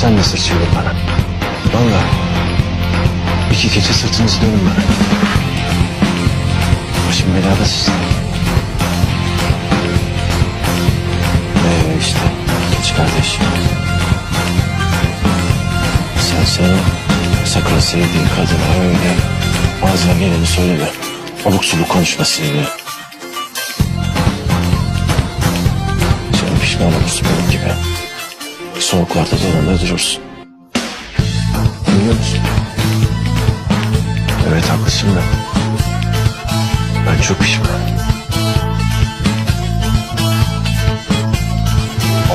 Sen de sırt çevir bana. Vallahi. İki gece sırtınızı dönün bana. Başım belada sizin. Ee işte geç. Sen sen sakın sevdiğin kadına öyle ağzına geleni söyleme. Abuk subuk konuşma seninle. Sen pişman olursun benim gibi. Soğuklarda dolanır durursun. Biliyor musun? Evet haklısın da. Ben çok pişmanım.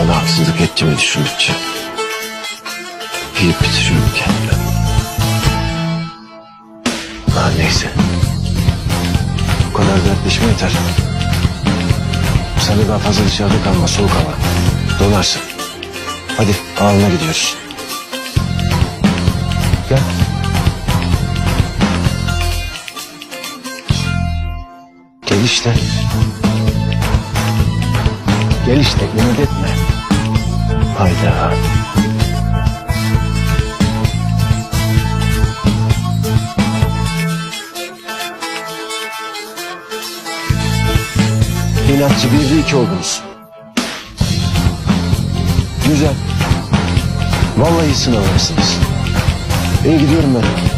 Ona haksızlık ettiğimi düşündükçe. Yiyip bitiriyorum kendimi. Ha neyse. Bu kadar dertleşme yeter. Sen de daha fazla dışarıda kalma soğuk hava. Donarsın. Hadi ağına gidiyoruz. Gel. Gel işte. Gel işte ümit etme. Hayda. İnatçı bir iki oldunuz. Güzel. Vallahi sınavlısınız. İyi gidiyorum ben.